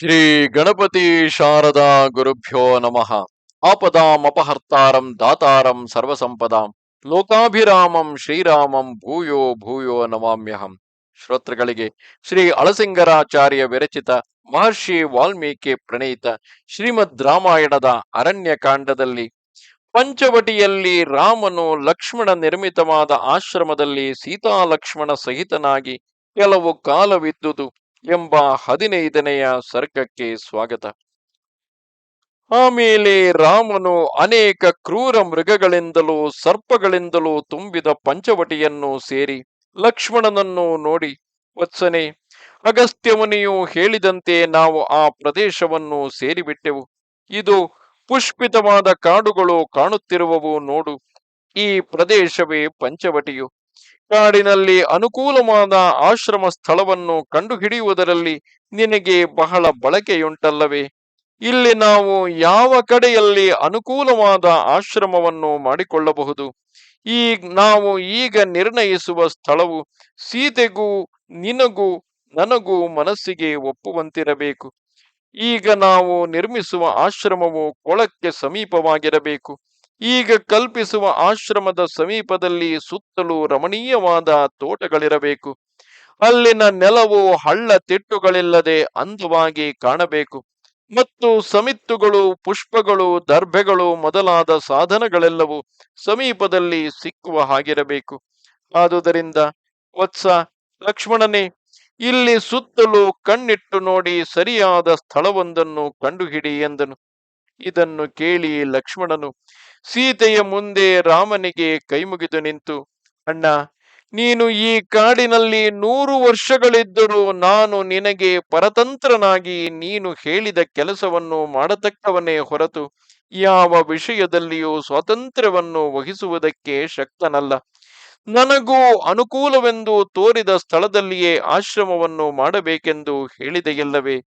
ಶ್ರೀ ಗಣಪತಿ ಶಾರದಾ ಗುರುಭ್ಯೋ ನಮಃ. ಆಪದಾಂ ಅಪಹರ್ತಾರಂ ದಾತಾರಂ ಸರ್ವಸಂಪದಾಂ. ಲೋಕಾಭಿರಾಮಂ ಶ್ರೀರಾಮಂ ಭೂಯೋ ಭೂಯೋ ನಮಾಮ್ಯಹಂ. ಶ್ರೋತೃಗಳಿಗೆ ಶ್ರೀ ಅಳಸಿಂಗರಾಚಾರ್ಯ ವಿರಚಿತ ಮಹರ್ಷಿ ವಾಲ್ಮೀಕಿ ಪ್ರಣೀತ ಶ್ರೀಮದ್ ರಾಮಾಯಣದ ಅರಣ್ಯಕಾಂಡದಲ್ಲಿ ಪಂಚವಟಿಯಲ್ಲಿ ರಾಮನು ಲಕ್ಷ್ಮಣ ನಿರ್ಮಿತವಾದ ಆಶ್ರಮದಲ್ಲಿ ಸೀತಾ ಲಕ್ಷ್ಮಣ ಸಹಿತನಾಗಿ ಕೆಲವು ಕಾಲವಿದ್ದುದು ಎಂಬ ಹದಿನೈದನೆಯ ಸರ್ಗಕ್ಕೆ ಸ್ವಾಗತ. ಆಮೇಲೆ ರಾಮನು ಅನೇಕ ಕ್ರೂರ ಮೃಗಗಳಿಂದಲೂ ಸರ್ಪಗಳಿಂದಲೂ ತುಂಬಿದ ಪಂಚವಟಿಯನ್ನು ಸೇರಿ ಲಕ್ಷ್ಮಣನನ್ನು ನೋಡಿ ವತ್ಸನೆ, ಅಗಸ್ತ್ಯಮುನಿಯು ಹೇಳಿದಂತೆ ನಾವು ಆ ಪ್ರದೇಶವನ್ನು ಸೇರಿಬಿಟ್ಟೆವು. ಇದು ಪುಷ್ಪಿತವಾದ ಕಾಡುಗಳು ಕಾಣುತ್ತಿರುವವು ನೋಡು, ಈ ಪ್ರದೇಶವೇ ಪಂಚವಟಿಯು. ಕಾಡಿನಲ್ಲಿ ಅನುಕೂಲವಾದ ಆಶ್ರಮ ಸ್ಥಳವನ್ನು ಕಂಡುಹಿಡಿಯುವುದರಲ್ಲಿ ನಿನಗೆ ಬಹಳ ಬಳಕೆಯುಂಟಲ್ಲವೇ? ಇಲ್ಲಿ ನಾವು ಯಾವ ಕಡೆಯಲ್ಲಿ ಅನುಕೂಲವಾದ ಆಶ್ರಮವನ್ನು ಮಾಡಿಕೊಳ್ಳಬಹುದು? ಈ ನಾವು ಈಗ ನಿರ್ಣಯಿಸುವ ಸ್ಥಳವು ಸೀತೆಗೂ, ನಿನಗೂ, ನನಗೂ ಮನಸ್ಸಿಗೆ ಒಪ್ಪುವಂತಿರಬೇಕು. ಈಗ ನಾವು ನಿರ್ಮಿಸುವ ಆಶ್ರಮವು ಕೊಳಕ್ಕೆ ಸಮೀಪವಾಗಿರಬೇಕು. ಈಗ ಕಲ್ಪಿಸುವ ಆಶ್ರಮದ ಸಮೀಪದಲ್ಲಿ ಸುತ್ತಲೂ ರಮಣೀಯವಾದ ತೋಟಗಳಿರಬೇಕು. ಅಲ್ಲಿನ ನೆಲವು ಹಳ್ಳ ತಿಟ್ಟುಗಳಿಲ್ಲದೆ ಅಂದವಾಗಿ ಕಾಣಬೇಕು. ಮತ್ತು ಸಮಿತ್ತುಗಳು, ಪುಷ್ಪಗಳು, ದರ್ಭೆಗಳು ಮೊದಲಾದ ಸಾಧನಗಳೆಲ್ಲವೂ ಸಮೀಪದಲ್ಲಿ ಸಿಕ್ಕುವ ಹಾಗಿರಬೇಕು. ಆದುದರಿಂದ ವತ್ಸ, ಲಕ್ಷ್ಮಣನೇ, ಇಲ್ಲಿ ಸುತ್ತಲೂ ಕಣ್ಣಿಟ್ಟು ನೋಡಿ ಸರಿಯಾದ ಸ್ಥಳವೊಂದನ್ನು ಕಂಡುಹಿಡಿ ಎಂದನು. ಇದನ್ನು ಕೇಳಿ ಲಕ್ಷ್ಮಣನು ಸೀತೆಯ ಮುಂದೆ ರಾಮನಿಗೆ ಕೈಮುಗಿದು ನಿಂತು, ಅಣ್ಣ, ನೀನು ಈ ಕಾಡಿನಲ್ಲಿ ನೂರು ವರ್ಷಗಳಿದ್ದರೂ ನಾನು ನಿನಗೆ ಪರತಂತ್ರನಾಗಿ ನೀನು ಹೇಳಿದ ಕೆಲಸವನ್ನು ಮಾಡತಕ್ಕವನೇ ಹೊರತು ಯಾವ ವಿಷಯದಲ್ಲಿಯೂ ಸ್ವಾತಂತ್ರ್ಯವನ್ನು ವಹಿಸುವುದಕ್ಕೆ ಶಕ್ತನಲ್ಲ. ನನಗೂ ಅನುಕೂಲವೆಂದು ತೋರಿದ ಸ್ಥಳದಲ್ಲಿಯೇ ಆಶ್ರಮವನ್ನು ಮಾಡಬೇಕೆಂದು ಹೇಳಿದೆಯಲ್ಲವೇ?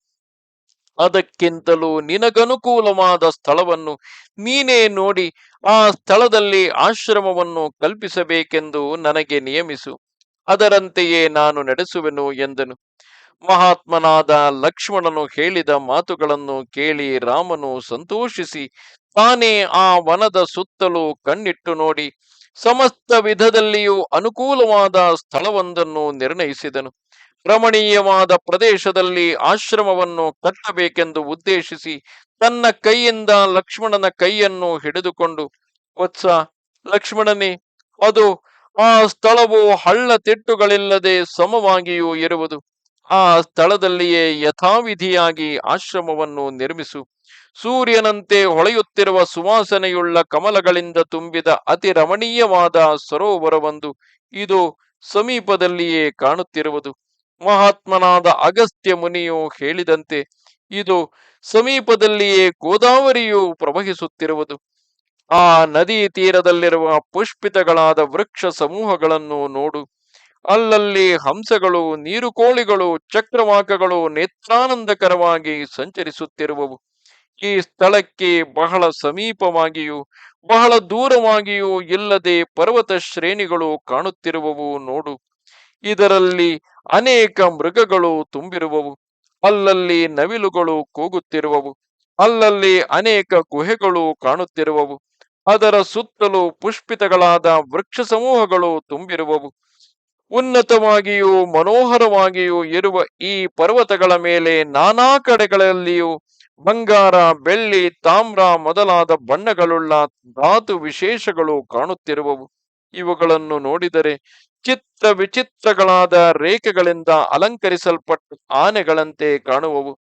ಅದಕ್ಕಿಂತಲೂ ನಿನಗನುಕೂಲವಾದ ಸ್ಥಳವನ್ನು ನೀನೇ ನೋಡಿ ಆ ಸ್ಥಳದಲ್ಲಿ ಆಶ್ರಮವನ್ನು ಕಲ್ಪಿಸಬೇಕೆಂದು ನನಗೆ ನಿಯಮಿಸು. ಅದರಂತೆಯೇ ನಾನು ನಡೆಸುವೆನು ಎಂದನು. ಮಹಾತ್ಮನಾದ ಲಕ್ಷ್ಮಣನು ಹೇಳಿದ ಮಾತುಗಳನ್ನು ಕೇಳಿ ರಾಮನು ಸಂತೋಷಿಸಿ ತಾನೇ ಆ ವನದ ಸುತ್ತಲೂ ಕಣ್ಣಿಟ್ಟು ನೋಡಿ ಸಮಸ್ತ ವಿಧದಲ್ಲಿಯೂ ಅನುಕೂಲವಾದ ಸ್ಥಳವೊಂದನ್ನು ನಿರ್ಣಯಿಸಿದನು. ರಮಣೀಯವಾದ ಪ್ರದೇಶದಲ್ಲಿ ಆಶ್ರಮವನ್ನು ಕಟ್ಟಬೇಕೆಂದು ಉದ್ದೇಶಿಸಿ ತನ್ನ ಕೈಯಿಂದ ಲಕ್ಷ್ಮಣನ ಕೈಯನ್ನು ಹಿಡಿದುಕೊಂಡು, ವತ್ಸ ಲಕ್ಷ್ಮಣನೇ, ಅದು ಆ ಸ್ಥಳವು ಹಳ್ಳ ತಿಟ್ಟುಗಳಿಲ್ಲದೆ ಸಮವಾಗಿಯೂ ಇರುವುದು. ಆ ಸ್ಥಳದಲ್ಲಿಯೇ ಯಥಾವಿಧಿಯಾಗಿ ಆಶ್ರಮವನ್ನು ನಿರ್ಮಿಸು. ಸೂರ್ಯನಂತೆ ಹೊಳೆಯುತ್ತಿರುವ ಸುವಾಸನೆಯುಳ್ಳ ಕಮಲಗಳಿಂದ ತುಂಬಿದ ಅತಿ ರಮಣೀಯವಾದ ಸರೋವರವೊಂದು ಇದು ಸಮೀಪದಲ್ಲಿಯೇ ಕಾಣುತ್ತಿರುವುದು. ಮಹಾತ್ಮನಾದ ಅಗಸ್ತ್ಯ ಮುನಿಯು ಹೇಳಿದಂತೆ ಇದು ಸಮೀಪದಲ್ಲಿಯೇ ಗೋದಾವರಿಯು ಪ್ರವಹಿಸುತ್ತಿರುವುದು. ಆ ನದಿ ತೀರದಲ್ಲಿರುವ ಪುಷ್ಪಿತಗಳಾದ ವೃಕ್ಷ ಸಮೂಹಗಳನ್ನು ನೋಡು. ಅಲ್ಲಲ್ಲಿ ಹಂಸಗಳು, ನೀರುಕೋಳಿಗಳು, ಚಕ್ರವಾಕಗಳು ನೇತ್ರಾನಂದಕರವಾಗಿ ಸಂಚರಿಸುತ್ತಿರುವವು. ಈ ಸ್ಥಳಕ್ಕೆ ಬಹಳ ಸಮೀಪವಾಗಿಯೂ, ಬಹಳ ದೂರವಾಗಿಯೂ ಇಲ್ಲದೆ ಪರ್ವತ ಶ್ರೇಣಿಗಳು ಕಾಣುತ್ತಿರುವವು ನೋಡು. ಇದರಲ್ಲಿ ಅನೇಕ ಮೃಗಗಳು ತುಂಬಿರುವವು. ಅಲ್ಲಲ್ಲಿ ನವಿಲುಗಳು ಕೂಗುತ್ತಿರುವವು. ಅಲ್ಲಲ್ಲಿ ಅನೇಕ ಗುಹೆಗಳು ಕಾಣುತ್ತಿರುವವು. ಅದರ ಸುತ್ತಲೂ ಪುಷ್ಪಿತಗಳಾದ ವೃಕ್ಷ ಸಮೂಹಗಳು ತುಂಬಿರುವವು. ಉನ್ನತವಾಗಿಯೂ ಮನೋಹರವಾಗಿಯೂ ಇರುವ ಈ ಪರ್ವತಗಳ ಮೇಲೆ ನಾನಾ ಕಡೆಗಳಲ್ಲಿಯೂ ಬಂಗಾರ, ಬೆಳ್ಳಿ, ತಾಮ್ರ ಮೊದಲಾದ ಬಣ್ಣಗಳುಳ್ಳ ಧಾತು ವಿಶೇಷಗಳು ಕಾಣುತ್ತಿರುವವು. ಇವುಗಳನ್ನು ನೋಡಿದರೆ ಚಿತ್ರ ವಿಚಿತ್ರಗಳಾದ ರೇಖೆಗಳಿಂದ ಅಲಂಕರಿಸಲ್ಪಟ್ಟು ಆನೆಗಳಂತೆ ಕಾಣುವವು.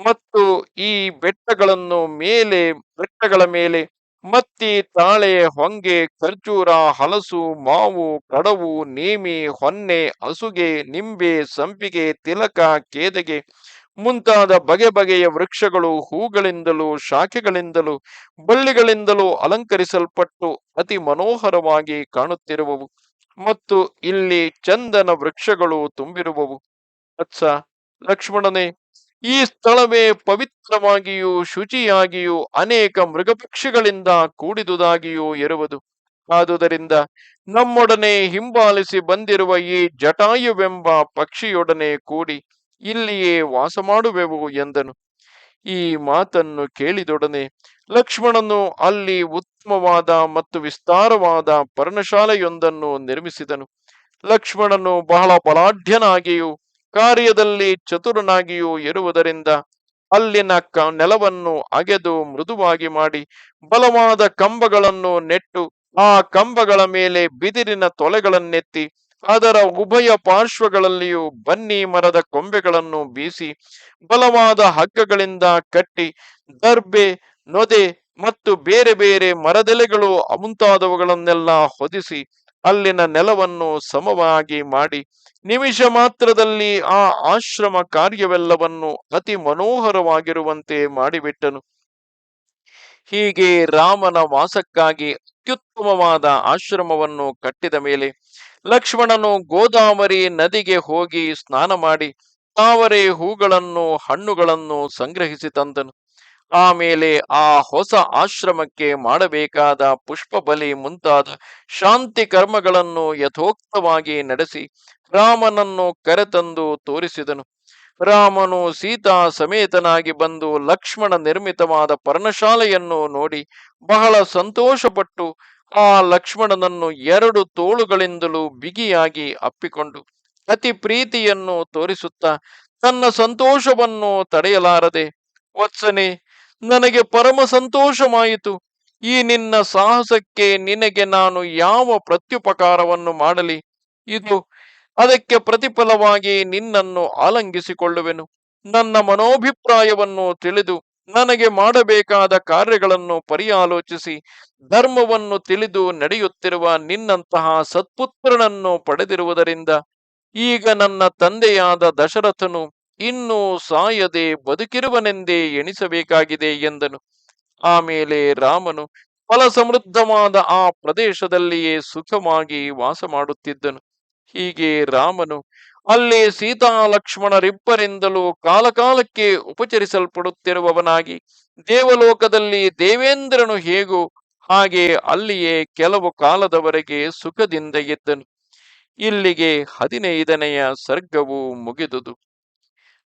ಮತ್ತು ಈ ಬೆಟ್ಟಗಳನ್ನು ಮೇಲೆ, ಬೆಟ್ಟಗಳ ಮೇಲೆ, ಮತ್ತಿ, ತಾಳೆ, ಹೊಂಗೆ, ಖರ್ಜೂರ, ಹಲಸು, ಮಾವು, ಕಡವು, ನೇಮಿ, ಹೊನ್ನೆ, ಹಸುಗೆ, ನಿಂಬೆ, ಸಂಪಿಗೆ, ತಿಲಕ, ಕೇದಗೆ ಮುಂತಾದ ಬಗೆ ಬಗೆಯ ವೃಕ್ಷಗಳು ಹೂಗಳಿಂದಲೂ ಶಾಖೆಗಳಿಂದಲೂ ಬಳ್ಳಿಗಳಿಂದಲೂ ಅಲಂಕರಿಸಲ್ಪಟ್ಟು ಅತಿ ಮನೋಹರವಾಗಿ ಕಾಣುತ್ತಿರುವವು. ಮತ್ತು ಇಲ್ಲಿ ಚಂದನ ವೃಕ್ಷಗಳು ತುಂಬಿರುವವು. ಅತ್ಸ ಲಕ್ಷ್ಮಣನೇ, ಈ ಸ್ಥಳವೇ ಪವಿತ್ರವಾಗಿಯೂ ಶುಚಿಯಾಗಿಯೂ ಅನೇಕ ಮೃಗಪಕ್ಷಿಗಳಿಂದ ಕೂಡಿದುದಾಗಿಯೂ ಇರುವುದು ಆದುದರಿಂದ ನಮ್ಮೊಡನೆ ಹಿಂಬಾಲಿಸಿ ಬಂದಿರುವ ಈ ಜಟಾಯುವೆಂಬ ಪಕ್ಷಿಯೊಡನೆ ಕೂಡಿ ಇಲ್ಲಿಯೇ ವಾಸ ಮಾಡುವೆವು ಎಂದನು. ಈ ಮಾತನ್ನು ಕೇಳಿದೊಡನೆ ಲಕ್ಷ್ಮಣನು ಅಲ್ಲಿ ಉತ್ತಮವಾದ ಮತ್ತು ವಿಸ್ತಾರವಾದ ಪರ್ಣಶಾಲೆಯೊಂದನ್ನು ನಿರ್ಮಿಸಿದನು. ಲಕ್ಷ್ಮಣನು ಬಹಳ ಬಲಾಢ್ಯನಾಗಿಯೂ, ಕಾರ್ಯದಲ್ಲಿ ಚತುರನಾಗಿಯೂ ಇರುವುದರಿಂದ ಅಲ್ಲಿನ ಕ, ನೆಲವನ್ನು ಅಗೆದು ಮೃದುವಾಗಿ ಮಾಡಿ ಬಲವಾದ ಕಂಬಗಳನ್ನು ನೆಟ್ಟು ಆ ಕಂಬಗಳ ಮೇಲೆ ಬಿದಿರಿನ ತೊಲೆಗಳನ್ನೆತ್ತಿ ಅದರ ಉಭಯ ಪಾರ್ಶ್ವಗಳಲ್ಲಿಯೂ ಬನ್ನಿ ಮರದ ಕೊಂಬೆಗಳನ್ನು ಬೀಸಿ ಬಲವಾದ ಹಗ್ಗಗಳಿಂದ ಕಟ್ಟಿ ದರ್ಬೆ, ನೊದೆ ಮತ್ತು ಬೇರೆ ಬೇರೆ ಮರದೆಲೆಗಳು ಮುಂತಾದವುಗಳನ್ನೆಲ್ಲ ಹೊದಿಸಿ ಅಲ್ಲಿನ ನೆಲವನ್ನು ಸಮವಾಗಿ ಮಾಡಿ ನಿಮಿಷ ಮಾತ್ರದಲ್ಲಿ ಆ ಆಶ್ರಮ ಕಾರ್ಯವೆಲ್ಲವನ್ನು ಅತಿ ಮನೋಹರವಾಗಿರುವಂತೆ ಮಾಡಿಬಿಟ್ಟನು. ಹೀಗೆ ರಾಮನ ವಾಸಕ್ಕಾಗಿ ಅತ್ಯುತ್ತಮವಾದ ಆಶ್ರಮವನ್ನು ಕಟ್ಟಿದ ಮೇಲೆ ಲಕ್ಷ್ಮಣನು ಗೋದಾವರಿ ನದಿಗೆ ಹೋಗಿ ಸ್ನಾನ ಮಾಡಿ ತಾವರೆ ಹೂಗಳನ್ನು ಹಣ್ಣುಗಳನ್ನು ಸಂಗ್ರಹಿಸಿ ತಂದನು. ಆಮೇಲೆ ಆ ಹೊಸ ಆಶ್ರಮಕ್ಕೆ ಮಾಡಬೇಕಾದ ಪುಷ್ಪ ಬಲಿ ಮುಂತಾದ ಶಾಂತಿ ಕರ್ಮಗಳನ್ನು ಯಥೋಕ್ತವಾಗಿ ನಡೆಸಿ ರಾಮನನ್ನು ಕರೆತಂದು ತೋರಿಸಿದನು. ರಾಮನು ಸೀತಾ ಸಮೇತನಾಗಿ ಬಂದು ಲಕ್ಷ್ಮಣ ನಿರ್ಮಿತವಾದ ಪರ್ಣಶಾಲೆಯನ್ನು ನೋಡಿ ಬಹಳ ಸಂತೋಷಪಟ್ಟು ಆ ಲಕ್ಷ್ಮಣನನ್ನು ಎರಡು ತೋಳುಗಳಿಂದಲೂ ಬಿಗಿಯಾಗಿ ಅಪ್ಪಿಕೊಂಡು ಅತಿ ಪ್ರೀತಿಯನ್ನು ತೋರಿಸುತ್ತಾ ತನ್ನ ಸಂತೋಷವನ್ನು ತಡೆಯಲಾರದೆ, ವತ್ಸನೆ ನನಗೆ ಪರಮ ಸಂತೋಷವಾಯಿತು. ಈ ನಿನ್ನ ಸಾಹಸಕ್ಕೆ ನಿನಗೆ ನಾನು ಯಾವ ಪ್ರತ್ಯುಪಕಾರವನ್ನು ಮಾಡಲಿ? ಇದು ಅದಕ್ಕೆ ಪ್ರತಿಫಲವಾಗಿ ನಿನ್ನನ್ನು ಆಲಂಗಿಸಿಕೊಳ್ಳುವೆನು. ನನ್ನ ಮನೋಭಿಪ್ರಾಯವನ್ನು ತಿಳಿದು ನನಗೆ ಮಾಡಬೇಕಾದ ಕಾರ್ಯಗಳನ್ನು ಪರಿಯಾಲೋಚಿಸಿ, ಧರ್ಮವನ್ನು ತಿಳಿದು ನಡೆಯುತ್ತಿರುವ ನಿನ್ನಂತಹ ಸತ್ಪುತ್ರನನ್ನು ಪಡೆದಿರುವುದರಿಂದ, ಈಗ ನನ್ನ ತಂದೆಯಾದ ದಶರಥನು ಇನ್ನೂ ಸಾಯದೆ ಬದುಕಿರುವನೆಂದೇ ಎಣಿಸಬೇಕಾಗಿದೆ ಎಂದನು. ಆಮೇಲೆ ರಾಮನು ಫಲ ಸಮೃದ್ಧವಾದ ಆ ಪ್ರದೇಶದಲ್ಲಿಯೇ ಸುಖವಾಗಿ ವಾಸ ಮಾಡುತ್ತಿದ್ದನು. ಹೀಗೆ ರಾಮನು ಅಲ್ಲಿ ಸೀತಾ ಲಕ್ಷ್ಮಣರಿಬ್ಬರಿಂದಲೂ ಕಾಲಕಾಲಕ್ಕೆ ಉಪಚರಿಸಲ್ಪಡುತ್ತಿರುವವನಾಗಿ ದೇವಲೋಕದಲ್ಲಿ ದೇವೇಂದ್ರನು ಹೇಗೂ ಹಾಗೆ ಅಲ್ಲಿಯೇ ಕೆಲವು ಕಾಲದವರೆಗೆ ಸುಖದಿಂದ ಇದ್ದನು. ಇಲ್ಲಿಗೆ ಹದಿನೈದನೆಯ ಸರ್ಗವು ಮುಗಿದುದು.